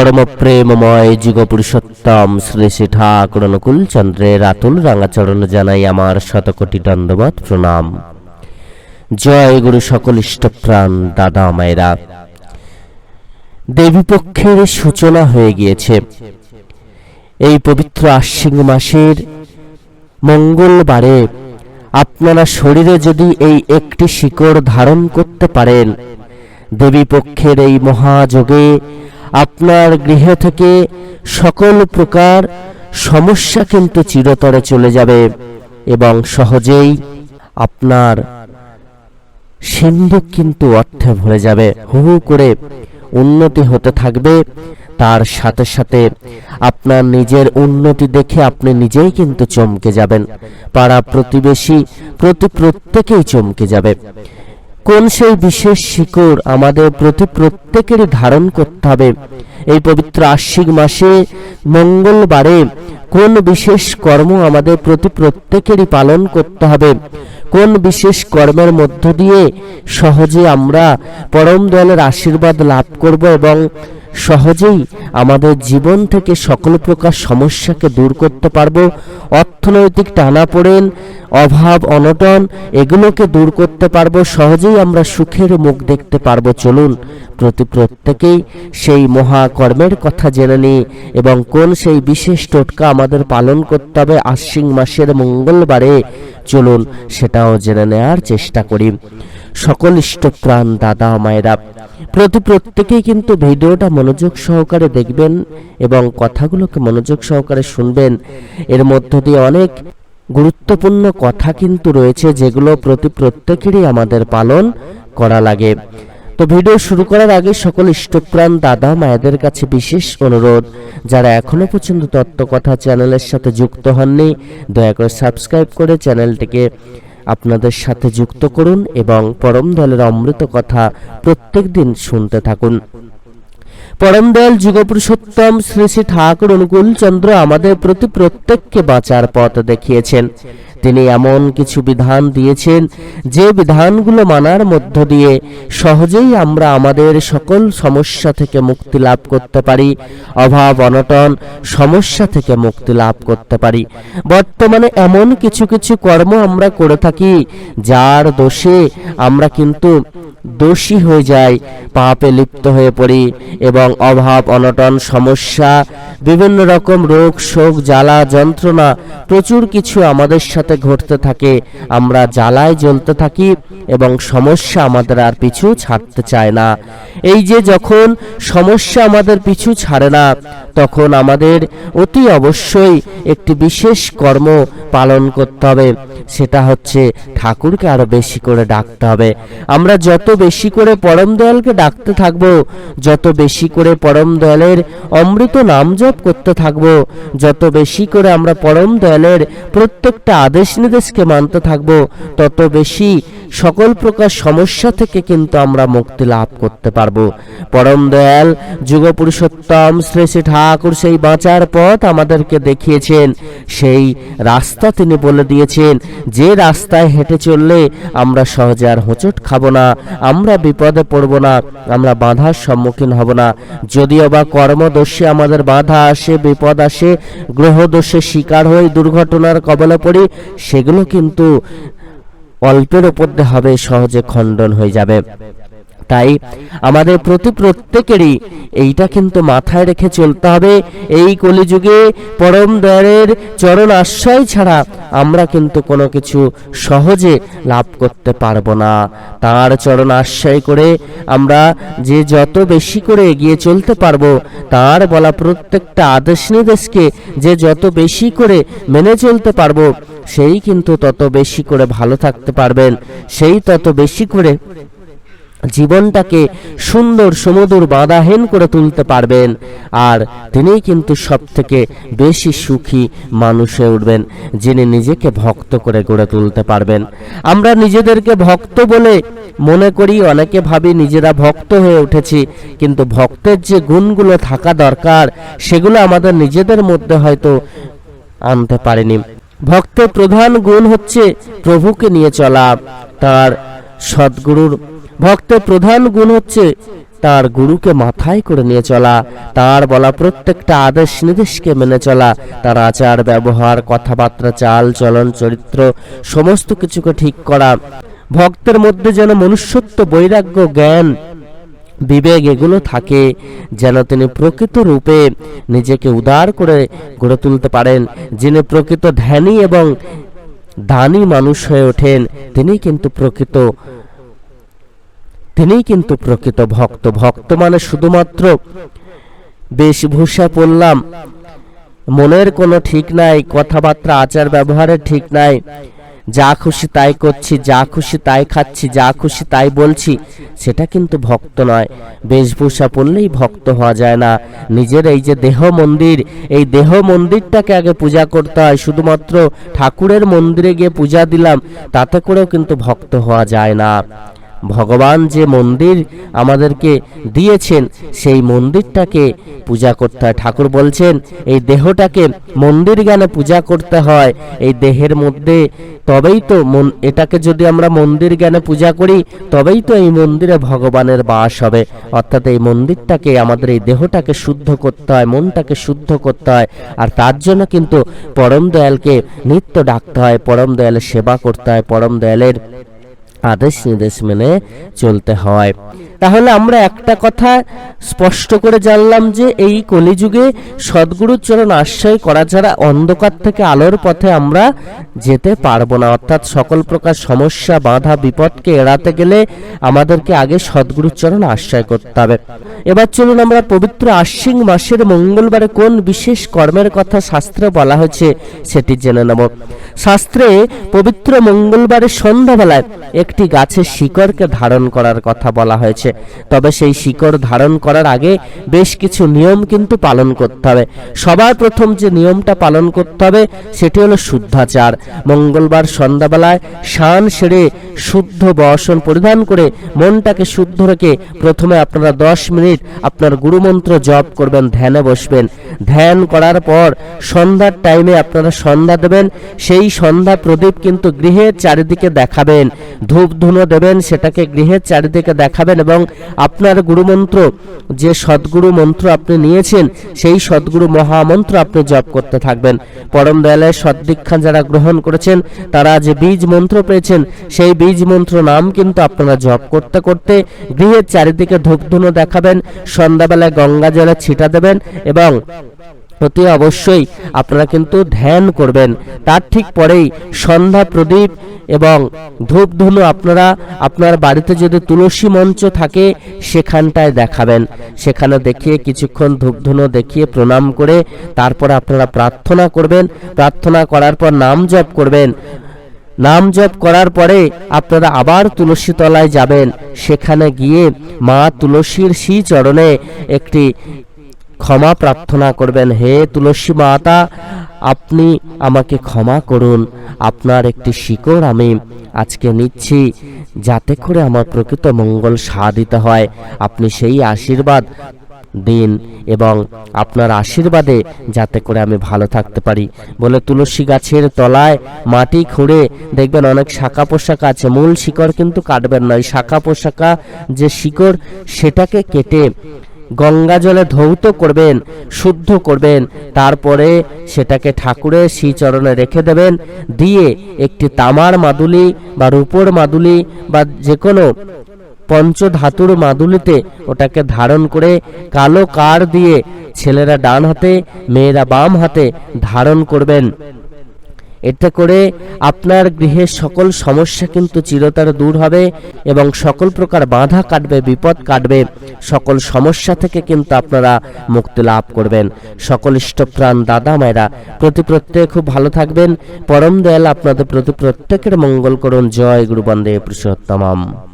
পরম প্রেমময় যুগ শ্রী শ্রী ঠাকুর অনুকূল চন্দ্রের আতুল রাঙাচরণ জানাই আমার শতকোটি দণ্ডবত প্রণাম। জয় গুরু সকল ইষ্টপ্রাণ, দাদা মায়েরা। দেবীপক্ষের সূচনা হয়ে গিয়েছে। এই পবিত্র আশ্বিন মাসের মঙ্গলবারে আপনারা শরীরে যদি এই একটি শিকড় ধারণ করতে পারেন, দেবী পক্ষের এই মহাযোগে আপনার গৃহ থেকে সকল প্রকার সমস্যা কিন্তু চিরতরে চলে যাবে এবং সহজেই আপনার সিন্ধুক কিন্তু অর্থে ভরে যাবে। হু হু করে উন্নতি হতে থাকবে। তার সাথে সাথে আপনার নিজের উন্নতি দেখে আপনি নিজেই কিন্তু চমকে যাবেন। পাড়া প্রতিবেশী প্রতি প্রত্যেকেই চমকে যাবে। কোন সেই বিশেষ শিকড় আমাদের প্রতি প্রত্যেকেরই ধারণ করতে হবে? এই পবিত্র আশ্বিক মাসে, মঙ্গলবারে কোন বিশেষ কর্ম আমাদের প্রতি প্রত্যেকেরই পালন করতে হবে? কোন বিশেষ কর্মের মধ্য দিয়ে সহজে আমরা পরম দলের আশীর্বাদ লাভ করব এবং সহজেই আমাদের জীবন থেকে সকল প্রকার সমস্যাকে দূর করতে পারব, অর্থনৈতিক টানাপোড়েন, অভাব, অনটন, এগুলোকে দূর করতে পারব, সহজেই আমরা সুখের মুখ দেখতে পারব। চলুন, প্রতি প্রত্যেকেই সেই মহাকর্মের কথা জেনে নিই এবং কোন সেই বিশেষ টোটকা আমাদের পালন করতে হবে আশ্বিন মাসের মঙ্গলবারে। চলুন, সেটাও জেনে নেওয়ার চেষ্টা করি। সকল ইষ্টপ্রাণ দাদা মায়েরা। প্রতি প্রত্যেকেই কিন্তু ভিডিওটা মনোযোগ সহকারে দেখবেন এবং কথাগুলোকে মনোযোগ সহকারে শুনবেন। এর মধ্য দিয়ে অনেক গুরুত্বপূর্ণ কথা কিন্তু রয়েছে যেগুলো প্রতি প্রত্যেকেরই আমাদের পালন করা লাগে। তো ভিডিও শুরু করার আগে সকল ইষ্টপ্রাণ দাদা মায়েদের কাছে বিশেষ অনুরোধ, যারা এখনও পর্যন্ত তত্ত্ব কথা চ্যানেলের সাথে যুক্ত হননি, দয়া করে সাবস্ক্রাইব করে চ্যানেলটিকে আপনাদের সাথে যুক্ত করুন এবং পরম দলের অমৃত কথা প্রত্যেক দিন শুনতে থাকুন। পরম দয়াল যুগপুরুষোত্তম শ্রী শ্রী ঠাকুর অনুকূল চন্দ্র আমাদের প্রতি প্রত্যেককে বাঁচার পথ দেখিয়েছেন। তিনি এমন কিছু বিধান দিয়েছেন, যে বিধানগুলো মানার মধ্য দিয়ে সহজেই আমরা আমাদের সকল সমস্যা থেকে মুক্তি লাভ করতে পারি, অভাব, অনটন, সমস্যা থেকে মুক্তি লাভ করতে পারি। বর্তমানে এমন কিছু কিছু কর্ম আমরা করে থাকি, যার দোষে আমরা কিন্তু দোষী হয়ে যাই পাপে লিপ্ত হয়ে পড়ি এবং অভাব, অনটন, সমস্যা, বিভিন্ন রকম রোগ, শোক, জ্বালা, যন্ত্রণা প্রচুর কিছু আমাদের সাথে ঘটতে থাকে। আমরা জ্বালায় জ্বলতে থাকি এবং সমস্যা আমাদের আর পিছু ছাড়তে চায় না। এই যে যখন সমস্যা আমাদের পিছু ছাড়ে না, তখন আমাদের অতি অবশ্যই একটি বিশেষ কর্ম পালন করতে হবে। সেটা হচ্ছে ঠাকুরকে আরও বেশি করে ডাকতে হবে। আমরা যত বেশি করে পরম দয়ালকে ডাকতে থাকব। যত বেশি করে পরম দয়ালের অমৃত নাম জপ করতে থাকব, যত বেশি করে আমরা পরম দয়ালের প্রত্যেকটা আদেশ নির্দেশকে মানতে থাকব, তত বেশি সকল প্রকার সমস্যা থেকে কিন্তু আমরা মুক্তি লাভ করতে পারব। পরম দয়াল যুগ পুরুষোত্তম শ্রী শ্রী ঠাকুর সেই বাঁচার পথ আমাদেরকে দেখিয়েছেন। সেই রাস্তা তিনি বলে দিয়েছেন, যে রাস্তায় হেঁটে চললে আমরা সহজে আর হোঁচট খাব না, আমরা বিপদে পড়ব না, আমরা বাধার সম্মুখীন হব না। যদিও বা কর্মদোষে আমাদের বাধা আসে, বিপদ আসে, গ্রহদোষে শিকার হয়ে দুর্ঘটনার কবলে পড়ি, সেগুলো কিন্তু অল্পের উপর হবে সহজে খণ্ডন হয়ে যাবে। তাই আমাদের প্রতি প্রত্যেকেরই এইটা কিন্তু মাথায় রেখে চলতে হবে। এই কলিযুগে পরম দয়ালের চরণ আশ্রয় ছাড়া আমরা কিন্তু কোনো কিছু সহজে লাভ করতে পারব না। তার চরণ আশ্রয় করে আমরা যে যত বেশি করে এগিয়ে চলতে পারব, তার বলা প্রত্যেকটা আদেশ নির্দেশকে যে যত বেশি করে মেনে চলতে পারব, সেই কিন্তু তত বেশি করে ভালো থাকতে পারবেন। সেই তত বেশি করে জীবনটাকে সুন্দর সমুদর বাধাহীন করে তুলতে পারবেন। আর তিনি কিন্তু সব থেকে বেশি সুখী মানুষ হয়ে উঠবেন, যিনি নিজেকে ভক্ত করে গড়ে তুলতে পারবেন। আমরা নিজেদেরকে ভক্ত বলে মনে করি, অনেকে ভাবি নিজেরা ভক্ত হয়ে উঠেছি, কিন্তু ভক্তের যে গুণগুলো থাকা দরকার, সেগুলো আমাদের নিজেদের মধ্যে হয়তো আনতে পারেনি। ভক্তের প্রধান গুণ হচ্ছে প্রভুকে নিয়ে চলা, তার সদ্গুরুর ভক্তের প্রধান গুণ হচ্ছে তার গুরুকে মাথায় করে নিয়ে চলা, তার বলা প্রত্যেকটা আদেশ নির্দেশকে মেনে চলা, তার আচার, ব্যবহার, কথাবার্তা, চাল, চলন, চরিত্র, সমস্ত কিছুকে ঠিক করা। ভক্তের মধ্যে যেন মনুষ্যত্ব, বৈরাগ্য, জ্ঞান, বিবেক এগুলো থাকে, যেন তিনি প্রকৃত রূপে নিজেকে উদার করে গড়ে তুলতে পারেন। যিনি প্রকৃত ধ্যানী এবং দানী মানুষ হয়ে ওঠেন, তিনি কিন্তু প্রকৃত তিনিই কিন্তু প্রকৃত ভক্ত। ভক্ত মানে শুধুমাত্র বেশভূষা পড়লাম। মনের কোনো ঠিক নাই, কথাবার্তা, আচার ব্যবহারের ঠিক নাই। যা খুশি তাই করছি, যা খুশি তাই খাচ্ছি, যা খুশি তাই বলছি, সেটা কিন্তু ভক্ত নয়। বেশভূষা পড়লেই ভক্ত হওয়া যায় না। নিজের এই যে দেহ মন্দির, এই দেহ মন্দিরটাকে আগে পূজা করতে হয়। শুধুমাত্র ঠাকুরের মন্দিরে গিয়ে পূজা দিলাম, তাতে করেও কিন্তু ভক্ত হওয়া যায় না। ভগবান যে মন্দির আমাদেরকে দিয়েছেন, সেই মন্দিরটাকে পূজা করতে হয়। ঠাকুর বলছেন, এই দেহটাকে মন্দির জ্ঞানে পূজা করতে হয়। এই দেহের মধ্যে তবেই তো মন, এটাকে যদি আমরা মন্দির জ্ঞানে পূজা করি, তবেই তো এই মন্দিরে ভগবানের বাস হবে। অর্থাৎ এই মন্দিরটাকে, আমাদের এই দেহটাকে শুদ্ধ করতে হয়, মনটাকে শুদ্ধ করতে হয়। আর তার জন্য কিন্তু পরম দয়ালকে নিত্য ডাকতে হয়, পরম দয়ালের সেবা করতে হয়, পরম দয়ালের আদেশ নির্দেশ মেনে চলতে হয়। তাহলে আমরা একটা কথা স্পষ্ট করে জানলাম যে এই কলিযুগে সদ্গুরুর চরণ আশ্রয় করা ছাড়া অন্ধকার থেকে আলোর পথে আমরা যেতে পারব না। অর্থাৎ সকল প্রকার সমস্যা, বাধা, বিপদকে এড়াতে গেলে আমাদেরকে আগে সদ্গুরুর চরণ আশ্রয় করতে হবে। এবার চলুন আমরা পবিত্র আশ্বিন মাসের মঙ্গলবারে কোন বিশেষ কর্মের কথা শাস্ত্রে বলা হয়েছে সেটি জেনে নেব। শাস্ত্রে পবিত্র মঙ্গলবারের সন্ধ্যাবেলায় একটি গাছের শিকড়কে ধারণ করার কথা বলা হয়েছে। তবে সেই শিকড় ধারণ করার আগে বেশ কিছু নিয়ম কিন্তু পালন করতে হবে। সবার প্রথম যে নিয়মটা পালন করতে হবে, সেটি হলো শুদ্ধাচার। মঙ্গলবার সন্ধ্যাবেলায় শান সেরে শুদ্ধ বসন পরিধান করে মনটাকে শুদ্ধ রেখে প্রথমে আপনারা দশ মিনিট আপনার গুরুমন্ত্র জপ করবেন, ধ্যানে বসবেন। ধ্যান করার পর সন্ধ্যার টাইমে আপনারা সন্ধ্যা দেবেন। সেই সন্ধ্যা প্রদীপ কিন্তু গৃহের চারিদিকে দেখাবেন। ধূপ ধুনো দেবেন, সেটাকে গৃহের চারিদিকে দেখাবেন এবং আপনার গুরুমন্ত্র, যে সদ্গুরু মন্ত্র আপনি নিয়েছেন, সেই সদ্গুরু মহামন্ত্র আপনি জপ করতে থাকবেন। পরম দয়ালয়ের সদ্দীক্ষা যারা গ্রহণ করেছেন, তারা যে বীজ মন্ত্র পেয়েছেন, সেই বীজ মন্ত্র নাম কিন্তু আপনারা জপ করতে করতে গৃহের চারিদিকে ধূপধুনো দেখাবেন, সন্ধ্যাবেলায় গঙ্গা জলে ছিটা দেবেন এবং অতি অবশ্যই আপনারা কিন্তু ধ্যান করবেন। তার ঠিক পরেই সন্ধ্যা প্রদীপ এবং ধূপ ধুনো আপনারা আপনার বাড়িতে যদি তুলসী মঞ্চ থাকে, সেখানটায় দেখাবেন। সেখানে দেখিয়ে কিছুক্ষণ ধূপ ধুনো দেখিয়ে প্রণাম করে তারপর আপনারা প্রার্থনা করবেন। প্রার্থনা করার পর নাম জপ করবেন। নাম জপ করার পরে আপনারা আবার তুলসী তলায় যাবেন। সেখানে গিয়ে মা তুলসীর শ্রী চরণে একটি ক্ষমা প্রার্থনা করবেন। হে তুলসী মাতা, আপনি আমাকে ক্ষমা করুন। আপনার একটি শিকড় আমি আজকে নিচ্ছি, যাতে করে আমার প্রকৃত মঙ্গল সাধিত হয়। আপনি সেই আশীর্বাদ দিন এবং আপনার আশীর্বাদে যাতে করে আমি ভালো থাকতে পারি। বলে তুলসী গাছের তলায় মাটি খুঁড়ে দেখবেন অনেক শাখা পোশাক আছে। মূল শিকড় কিন্তু কাটবেন না। ওই শাখা পোশাকা যে শিকড়, সেটাকে কেটে গঙ্গা জলে ধৌত করবেন, শুদ্ধ করবেন। তারপরে সেটাকে ঠাকুরের শ্রীচরণে রেখে দেবেন। দিয়ে একটি তামার মাদুলি বা রূপোর মাদুলি বা যে কোনো পঞ্চধাতুর মাদুলিতে ওটাকে ধারণ করে কালো কার দিয়ে ছেলেরা ডান হাতে, মেয়েরা বাম হাতে ধারণ করবেন। এতে করে আপনার গৃহের সকল সমস্যা কিন্তু চিরতর দূর হবে এবং সকল প্রকার বাধা কাটবে, বিপদ কাটবে। সকল সমস্যা থেকে কিন্তু আপনারা মুক্তি লাভ করবেন। সকল ইষ্টপ্রাণ দাদা মায়েরা, প্রতি প্রত্যেকে খুব ভালো থাকবেন। পরম দয়াল আপনাদের প্রতি প্রত্যেকের মঙ্গল করুন। জয় গুরু বন্দে পুরুষোত্তমাম।